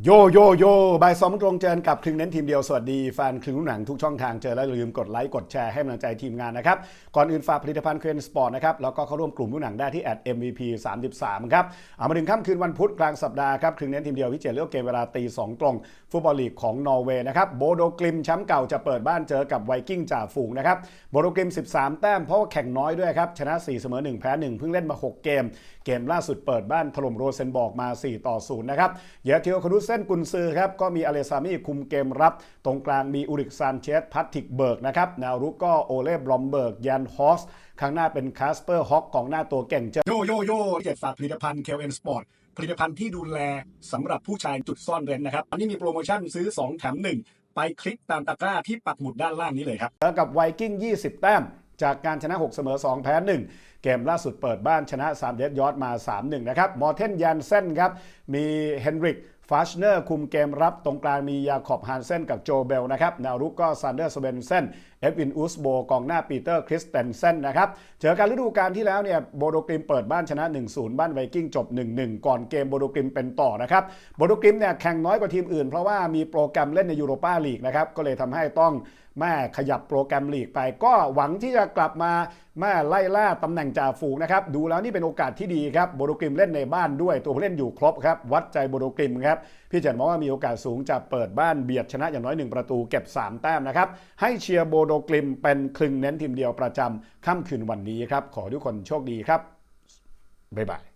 โยโยโยบายสองตรงเจอกับครึ่งเน้นทีมเดียว สวัสดีแฟนครึ่งลูกหนังทุกช่องทางเจอแล้วอย่าลืมกดไลค์กดแชร์ให้กำลังใจทีมงานนะครับ ก่อนอื่นฝากผลิตภัณฑ์เคนสปอร์ตนะครับ แล้วก็เข้าร่วมกลุ่มลูกหนังได้ที่แอด @mvp 33 ครับ เอามาถึงค่ำคืนวันพุธกลางสัปดาห์ครับครึ่งเน้นทีมเดียวพิเศษเลือกเกมเวลาตีสองตรงฟุตบอลลีกของนอร์เวย์นะครับโบโดกลิมแชมป์เก่าจะเปิดบ้านเจอกับไวกิ้งจ่าฝูงนะครับโบโดกลิม 13 แต้มเพราะว่าแข่งน้อยด้วยครับชนะ 4 เสมอ 1 แพ้ 1 เพิ่งเล่นมา 6 เกม เกมล่าสุดเปิดบ้านถล่มโรเซนบอร์กมา 4 ต่อ 0 นะครับเยอเทียวคนุเส้นกุนซือครับก็มีอเลซามี่คุมเกมรับ ตรงกลางมีอุริกซานเชสพัตติกเบิร์กนะครับแนวรุกก็โอเล่บรอมเบิร์กยันฮอสข้างหน้าเป็นคาสเปอร์ฮอกของหน้าตัวเก่งเจอโยโยโย่เจ็ดฝากผลิตภัณฑ์เคลเอ็นสปอร์ตผลิตภัณฑ์ที่ดูแลสำหรับผู้ชายจุดซ่อนเร้นนะครับอันนี้มีโปรโมชั่นซื้อ 2 แถม 1 ไปคลิกตามตะกร้าที่ปักหมุดด้านล่างนี้เลยครับเจอกับไวกิ้ง 20 แต้มจากการชนะ 6 เสมอ 2 แพ้ 1 เกมล่าสุดเปิดบ้านชนะ3เดดยอดมา 3-1 นะครับ มอร์เทนยันเซนครับ มีเฮนริกฟาชเนอร์คุมเกมรับตรงกลางมียาขอบฮานเซนกับโจเบลนะครับแนวรุกก็ซันเดอร์สเวนเซนเอฟวินอุสโบกองหน้าปีเตอร์คริสเตนเซนนะครับเจอกันฤดูกาลที่แล้วเนี่ยโบโดกริมเปิดบ้านชนะ 1-0 บ้านไวกิ้งจบ 1-1 ก่อนเกมโบโดกริมเป็นต่อนะครับโบโดกริมเนี่ยแข่งน้อยกว่าทีมอื่นเพราะว่ามีโปรแกรมเล่นในยูโรปาลีกนะครับก็เลยทำให้ต้องแม่ขยับโปรแกรมลีกไปก็หวังที่จะกลับมาแม่ไล่ล่าตำแหน่งจ่าฝูงนะครับดูแล้วนี่เป็นโอกาสที่ดีครับโบโดกริมเล่นในบ้านด้วยตัวเล่นอยู่ครบครับวัดใจโบโดกริมครับพี่เจนมองว่ามีโอกาสสูงจะเปิดบ้านเบียดชนะอย่างน้อย 1 ประตูเก็บ 3 แต้มนะครับ ให้เชียร์โบโดกลิมเป็นคลึงเน้นทีมเดียวประจำค่ำคืนวันนี้ครับ ขอทุกคนโชคดีครับบ๊ายบาย